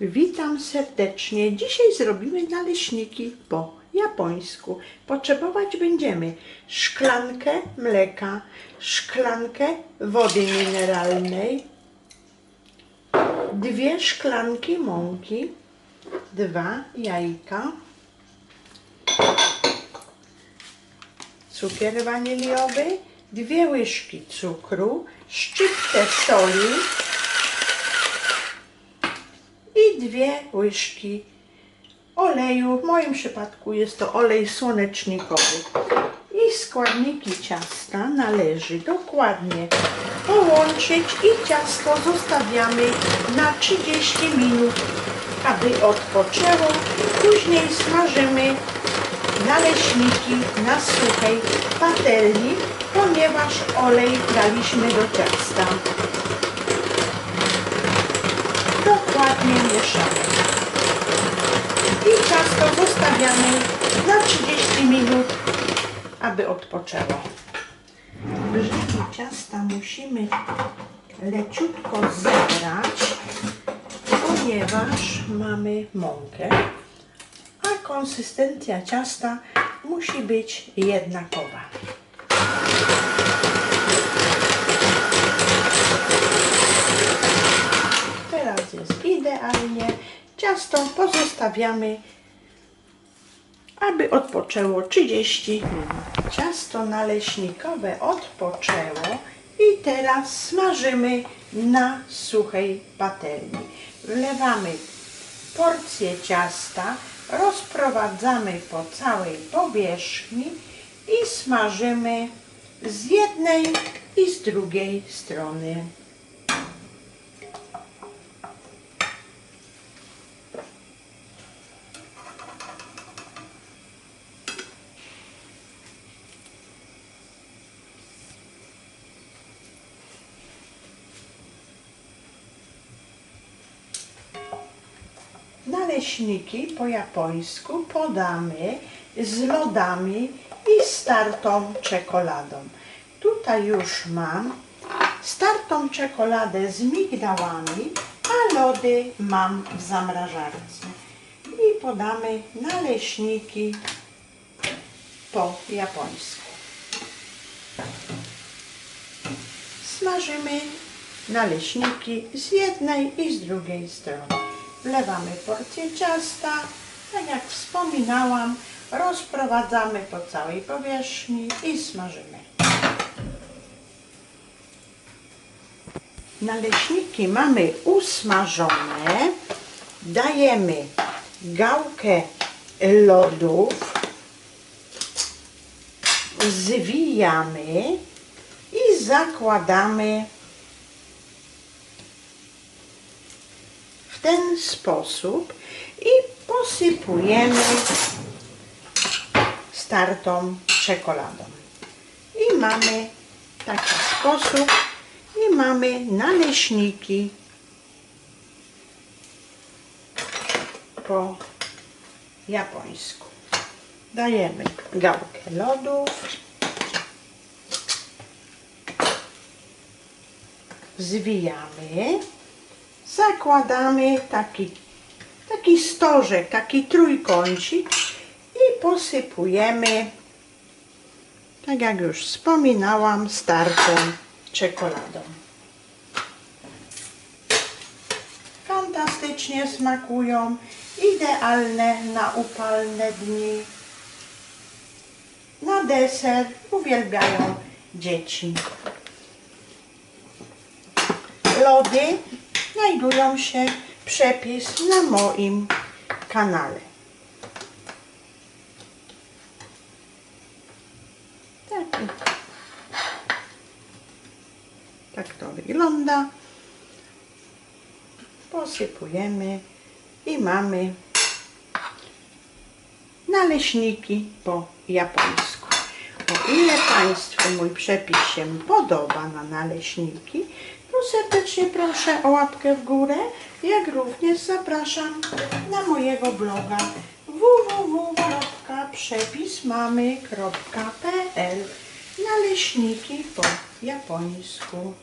Witam serdecznie. Dzisiaj zrobimy naleśniki po japońsku. Potrzebować będziemy szklankę mleka, szklankę wody mineralnej, dwie szklanki mąki, dwa jajka, cukier waniliowy, dwie łyżki cukru, szczyptę soli, dwie łyżki oleju. W moim przypadku jest to olej słonecznikowy. I składniki ciasta należy dokładnie połączyć i ciasto zostawiamy na 30 minut, aby odpoczęło. Później smażymy naleśniki na suchej patelni, ponieważ olej daliśmy do ciasta dokładnie mieszamy. I ciasto zostawiamy na 30 minut, aby odpoczęło. Brzegi ciasta musimy leciutko zebrać, ponieważ mamy mąkę, a konsystencja ciasta musi być jednakowa. Teraz jest idealnie. Ciasto pozostawiamy, aby odpoczęło 30 minut. Ciasto naleśnikowe odpoczęło i teraz smażymy na suchej patelni. Wlewamy porcję ciasta, rozprowadzamy po całej powierzchni i smażymy z jednej i z drugiej strony. Naleśniki po japońsku podamy z lodami i startą czekoladą. Tutaj już mam startą czekoladę z migdałami, a lody mam w zamrażarce. I podamy naleśniki po japońsku. Smażymy naleśniki z jednej i z drugiej strony. Wlewamy porcję ciasta, tak jak wspominałam, rozprowadzamy po całej powierzchni i smażymy. Naleśniki mamy usmażone, dajemy gałkę lodów, zwijamy i zakładamy w ten sposób i posypujemy startą czekoladą. I mamy taki sposób i mamy naleśniki po japońsku. Dajemy gałkę lodów. Zwijamy zakładamy taki, taki stożek, taki trójkącik i posypujemy, tak jak już wspominałam, startą czekoladą. Fantastycznie smakują, idealne na upalne dni. Na deser uwielbiają dzieci. Lody znajdują się przepis na moim kanale. Tak, tak to wygląda. Posypujemy i mamy naleśniki po japońsku. O ile Państwu mój przepis się podoba na naleśniki, serdecznie proszę o łapkę w górę, jak również zapraszam na mojego bloga www.przepismamy.pl Naleśniki po japońsku.